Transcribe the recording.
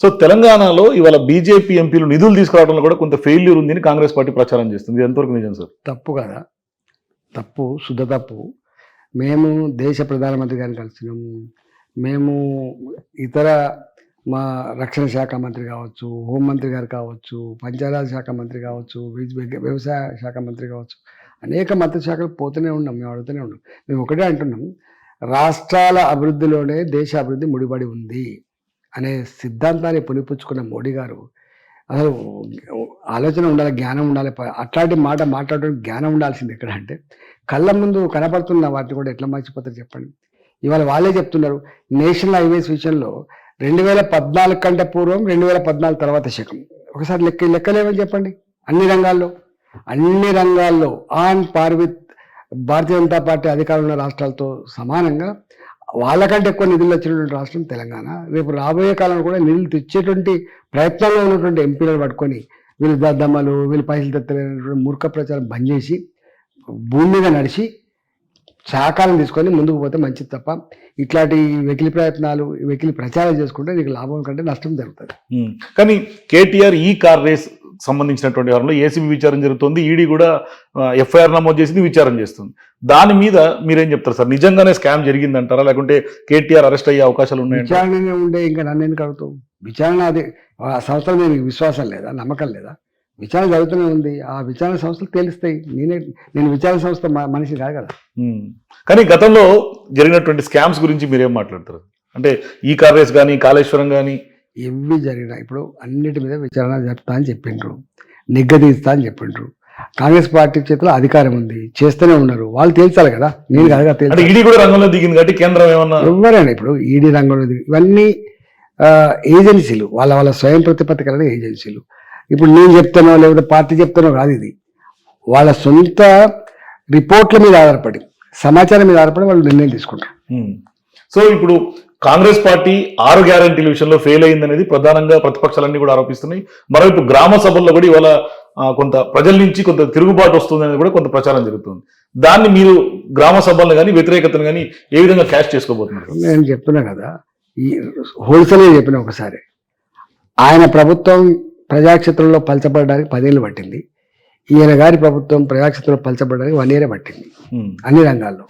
So తెలంగాణలో ఇవాళ BJP ఎంపీలు నిధులు తీసుకురావడంలో కూడా కొంత ఫెయిల్యూర్ ఉందని కాంగ్రెస్ పార్టీ ప్రచారం చేస్తుంది. ఎంతవరకు నిజం సార్? తప్పు కదా. తప్పు శుద్ధ తప్పు. మేము దేశ ప్రధానమంత్రి గారిని కలిసినాము మేము ఇతర మా రక్షణ శాఖ మంత్రి కావచ్చు హోంమంత్రి గారు కావచ్చు పంచాయతీరాజ్ శాఖ మంత్రి కావచ్చు వ్యవసాయ శాఖ మంత్రి కావచ్చు అనేక మంత్రి శాఖలు పోతూనే ఉన్నాం. మేము అడుగుతూనే ఉన్నాం. మేము ఒకటే అంటున్నాం. రాష్ట్రాల అభివృద్ధిలోనే దేశ అభివృద్ధి ముడిపడి ఉంది. అనే సిద్ధాంతాన్ని పునిపుచ్చుకున్న మోడీ గారు అసలు ఆలోచన ఉండాలి జ్ఞానం ఉండాలి అట్లాంటి మాట మాట్లాడడం జ్ఞానం ఉండాల్సింది ఎక్కడ అంటే కళ్ళ ముందు కనపడుతున్న వాటిని కూడా ఎట్లా మర్చిపోతారు చెప్పండి? ఇవాళ వాళ్ళే చెప్తున్నారు నేషనల్ హైవేస్ విషయంలో రెండు వేల పద్నాలుగు కంటే పూర్వం రెండు వేల పద్నాలుగు తర్వాత శకం. ఒకసారి లెక్క లెక్కలేమని చెప్పండి? అన్ని రంగాల్లో అన్ని రంగాల్లో on par with Bharatiya Janata party అధికారంలో ఉన్న రాష్ట్రాలతో సమానంగా వాళ్ళకంటే ఎక్కువ నిధులు వచ్చినటువంటి రాష్ట్రం తెలంగాణ. రేపు రాబోయే కాలంలో కూడా నిధులు తెచ్చేటువంటి ప్రయత్నంలో ఉన్నటువంటి ఎంపీలను పట్టుకొని వీళ్ళు దద్దమ్మలు వీళ్ళు పైసలు తెత్తలేనటువంటి మూర్ఖ ప్రచారం బంద్ చేసి భూమి మీద నడిచి సహకారం తీసుకొని ముందుకు పోతే మంచిది తప్ప ఇట్లాంటి వెకిలి ప్రయత్నాలు వెకిలి ప్రచారం చేసుకుంటే నీకు లాభం కంటే నష్టం జరుగుతుంది. కానీ కేటీఆర్ ఈ కార్ రేస్ సంబంధించినటువంటి వ్యవహారంలో ఏసీబీ విచారణ జరుగుతుంది ఈడీ కూడా ఎఫ్ఐఆర్ నమోదు చేసింది విచారణ చేస్తుంది. దాని మీద మీరేం చెప్తారు సార్? నిజంగానే స్కామ్ జరిగిందంటారా? లేకుంటే కేటీఆర్ అరెస్ట్ అయ్యే అవకాశాలు ఉన్నాయంటారా? విచారణనే ఉండే ఇంకా నన్ను ఎందుకు అడుగుతావు? విచారణ అది ఆ సంస్థల విశ్వాసం లేదా? నమ్మకం లేదా? విచారణ జరుగుతూనే ఉంది. ఆ విచారణ సంస్థలు తెలుస్తాయి. నేనే నేను విచారణ సంస్థ మనిషి కాదు కదా. కానీ గతంలో జరిగినటువంటి స్కామ్స్ గురించి మీరేం మాట్లాడతారు? అంటే ఈ కార్ రేస్ కానీ కాళేశ్వరం కానీ ఎవి జరిగినా ఇప్పుడు అన్నిటి మీద విచారణ జరుపుతా అని చెప్పిండ్రు. నిగ్గదీస్తా అని చెప్పిండ్రు. కాంగ్రెస్ పార్టీ చేతిలో అధికారం ఉంది. చేస్తూనే ఉన్నారు. వాళ్ళు తేల్చాలి కదా. నేను తేల్చాలి. ఈడీ కూడా రంగంలో దిగింది కాబట్టి కేంద్రం ఏమన్నా ఎవరైనా ఇప్పుడు ఈడీ రంగంలో దిగి- ఇవన్నీ ఏజెన్సీలు. వాళ్ళ వాళ్ళ స్వయం ప్రతిపత్తి కలిగిన ఏజెన్సీలు. ఇప్పుడు నేను చెప్తానో లేకపోతే పార్టీ చెప్తానో కాదు ఇది. వాళ్ళ సొంత రిపోర్ట్ల మీద ఆధారపడి సమాచారం మీద ఆధారపడి వాళ్ళు నిర్ణయం తీసుకుంటారు. సో ఇప్పుడు కాంగ్రెస్ పార్టీ ఆరు గ్యారంటీల విషయంలో ఫెయిల్ అయిందనేది ప్రధానంగా ప్రతిపక్షాలన్నీ కూడా ఆరోపిస్తున్నాయి. మరోవైపు గ్రామ సభల్లో కూడా ఇవాళ కొంత ప్రజల నుంచి కొంత తిరుగుబాటు వస్తుందనేది కూడా కొంత ప్రచారం జరుగుతుంది. దాన్ని మీరు గ్రామ సభలను కానీ వ్యతిరేకతను కానీ ఏ విధంగా క్యాష్ చేసుకోబోతున్నారు? నేను చెప్తున్నా కదా ఈ హోల్సేల్ చెప్పిన ఒకసారి. ఆయన ప్రభుత్వం ప్రజాక్షేత్రంలో పలచబడడానికి పదేళ్ళు పట్టింది. ఈయన గారి ప్రభుత్వం ప్రజాక్షేత్రంలో పలచబడడానికి వన్ ఇయరే పట్టింది. అన్ని రంగాల్లో.